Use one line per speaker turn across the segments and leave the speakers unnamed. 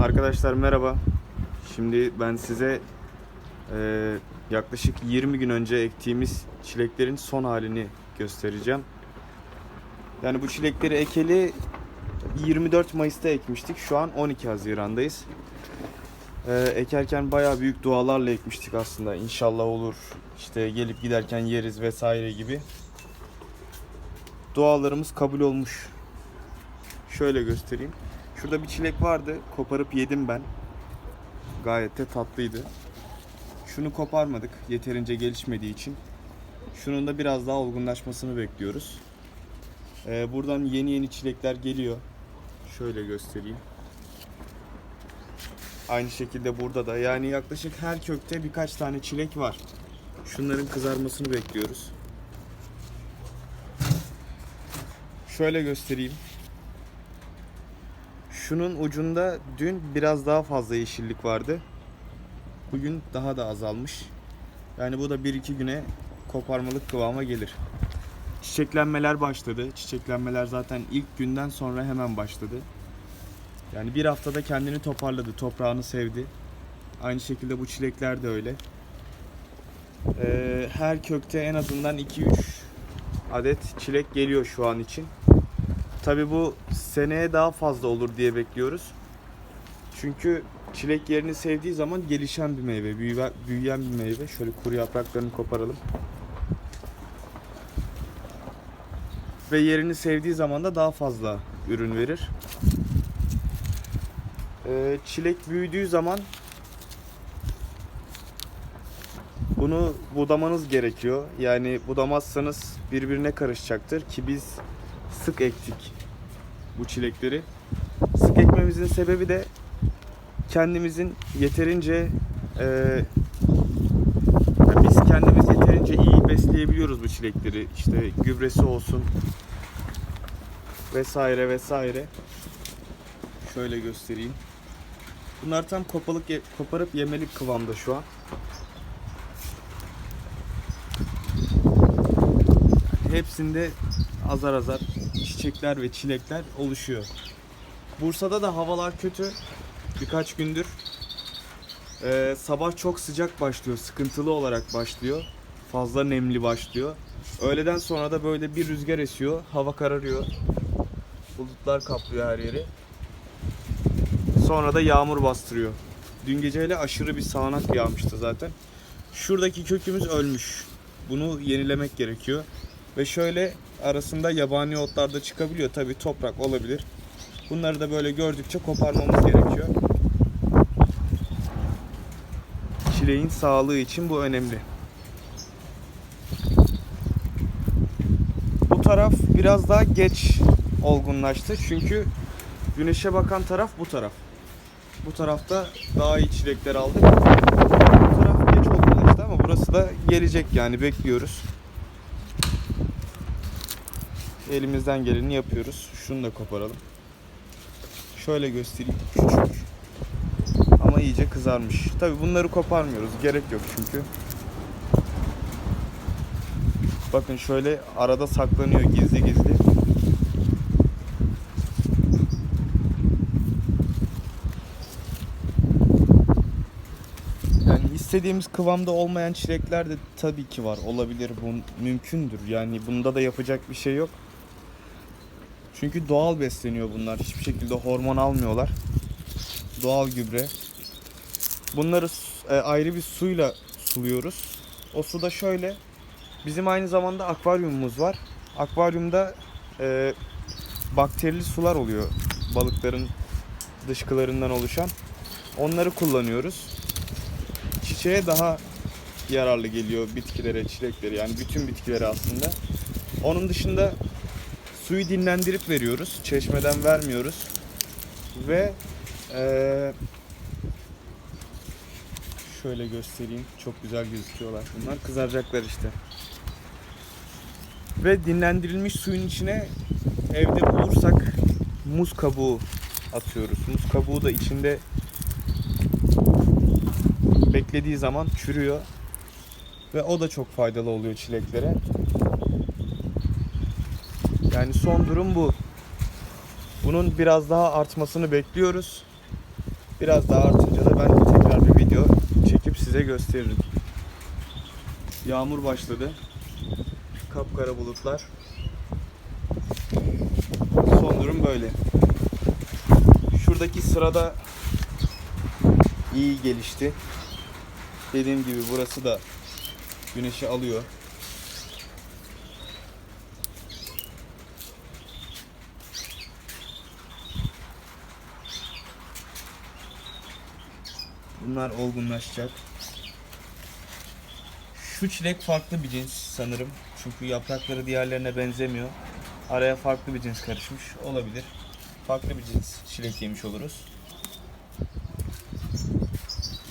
Arkadaşlar merhaba. Şimdi ben size e, yaklaşık 20 gün önce ektiğimiz çileklerin son halini göstereceğim. Yani bu çilekleri ekeli 24 Mayıs'ta ekmiştik. Şu an 12 Haziran'dayız. E, ekerken bayağı büyük dualarla ekmiştik aslında. İnşallah olur. İşte gelip giderken yeriz vesaire gibi. Dualarımız kabul olmuş. Şöyle göstereyim. Şurada bir çilek vardı. Koparıp yedim ben. Gayet de tatlıydı. Şunu koparmadık yeterince gelişmediği için. Şunun da biraz daha olgunlaşmasını bekliyoruz. Ee, buradan yeni yeni çilekler geliyor. Şöyle göstereyim. Aynı şekilde burada da yani yaklaşık her kökte birkaç tane çilek var. Şunların kızarmasını bekliyoruz. Şöyle göstereyim. Şunun ucunda dün biraz daha fazla yeşillik vardı. Bugün daha da azalmış. Yani bu da 1-2 güne koparmalık kıvama gelir. Çiçeklenmeler başladı. Çiçeklenmeler zaten ilk günden sonra hemen başladı. Yani bir haftada kendini toparladı. Toprağını sevdi. Aynı şekilde bu çilekler de öyle. Ee, her kökte en azından 2-3 adet çilek geliyor şu an için. Tabi bu seneye daha fazla olur diye bekliyoruz. Çünkü çilek yerini sevdiği zaman gelişen bir meyve, büyüyen, bir meyve. Şöyle kuru yapraklarını koparalım. Ve yerini sevdiği zaman da daha fazla ürün verir. Ee, çilek büyüdüğü zaman bunu budamanız gerekiyor. Yani budamazsanız birbirine karışacaktır ki biz sık ektik bu çilekleri. Sık ekmemizin sebebi de kendimizin yeterince e, yani biz kendimiz yeterince iyi besleyebiliyoruz bu çilekleri. İşte gübresi olsun vesaire vesaire. Şöyle göstereyim. Bunlar tam kopalık koparıp yemelik kıvamda şu an. Hepsinde azar azar çiçekler ve çilekler oluşuyor. Bursa'da da havalar kötü. Birkaç gündür. Ee, sabah çok sıcak başlıyor. Sıkıntılı olarak başlıyor. Fazla nemli başlıyor. Öğleden sonra da böyle bir rüzgar esiyor. Hava kararıyor. Bulutlar kaplıyor her yeri. Sonra da yağmur bastırıyor. Dün geceyle aşırı bir sağanak yağmıştı zaten. Şuradaki kökümüz ölmüş. Bunu yenilemek gerekiyor. Ve şöyle arasında yabani otlar da çıkabiliyor. Tabi toprak olabilir. Bunları da böyle gördükçe koparmamız gerekiyor. Çileğin sağlığı için bu önemli. Bu taraf biraz daha geç olgunlaştı. Çünkü güneşe bakan taraf bu taraf. Bu tarafta daha iyi çilekler aldık. Bu taraf geç olgunlaştı ama burası da gelecek yani bekliyoruz. Elimizden geleni yapıyoruz. Şunu da koparalım. Şöyle göstereyim. Küçük. Ama iyice kızarmış. Tabi bunları koparmıyoruz. Gerek yok çünkü. Bakın şöyle arada saklanıyor gizli gizli. Yani istediğimiz kıvamda olmayan çilekler de tabii ki var. Olabilir. Bu mümkündür. Yani bunda da yapacak bir şey yok. Çünkü doğal besleniyor bunlar. Hiçbir şekilde hormon almıyorlar. Doğal gübre. Bunları e, ayrı bir suyla suluyoruz. O su da şöyle. Bizim aynı zamanda akvaryumumuz var. Akvaryumda e, bakterili sular oluyor. Balıkların dışkılarından oluşan. Onları kullanıyoruz. Çiçeğe daha yararlı geliyor bitkilere, çileklere yani bütün bitkilere aslında. Onun dışında suyu dinlendirip veriyoruz. Çeşmeden vermiyoruz. Ve eee, şöyle göstereyim. Çok güzel gözüküyorlar. Bunlar kızaracaklar işte. Ve dinlendirilmiş suyun içine evde bulursak muz kabuğu atıyoruz. Muz kabuğu da içinde beklediği zaman çürüyor. Ve o da çok faydalı oluyor çileklere. Yani son durum bu. Bunun biraz daha artmasını bekliyoruz. Biraz daha artınca da ben tekrar bir video çekip size gösteririm. Yağmur başladı. Kapkara bulutlar. Son durum böyle. Şuradaki sırada iyi gelişti. Dediğim gibi burası da güneşi alıyor. Bunlar olgunlaşacak. Şu çilek farklı bir cins sanırım. Çünkü yaprakları diğerlerine benzemiyor. Araya farklı bir cins karışmış olabilir. Farklı bir cins çilek yemiş oluruz.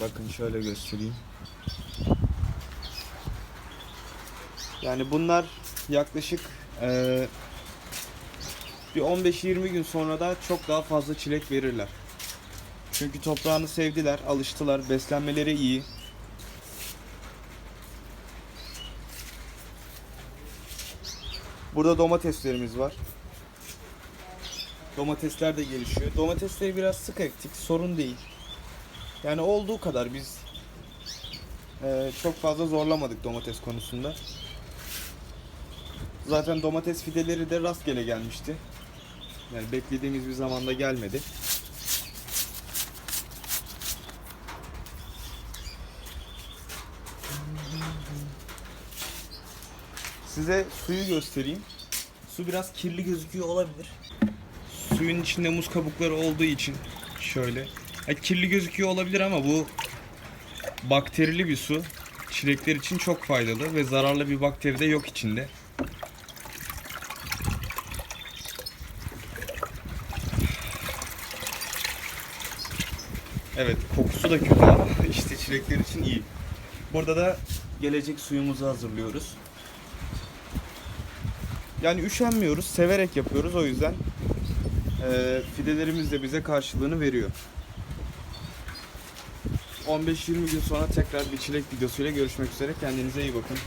Bakın şöyle göstereyim. Yani bunlar yaklaşık eee, bir 15-20 gün sonra da çok daha fazla çilek verirler. Çünkü toprağını sevdiler, alıştılar, beslenmeleri iyi. Burada domateslerimiz var. Domatesler de gelişiyor. Domatesleri biraz sık ektik, sorun değil. Yani olduğu kadar biz eee, çok fazla zorlamadık domates konusunda. Zaten domates fideleri de rastgele gelmişti. Yani beklediğimiz bir zamanda gelmedi. Size suyu göstereyim. Su biraz kirli gözüküyor olabilir. Suyun içinde muz kabukları olduğu için şöyle. Ha, kirli gözüküyor olabilir ama bu bakterili bir su. Çilekler için çok faydalı ve zararlı bir bakteri de yok içinde. Evet kokusu da kötü ama işte çilekler için iyi. Burada da gelecek suyumuzu hazırlıyoruz. Yani üşenmiyoruz, severek yapıyoruz o yüzden eee fidelerimiz de bize karşılığını veriyor. 15-20 gün sonra tekrar bir çilek videosuyla görüşmek üzere. Kendinize iyi bakın.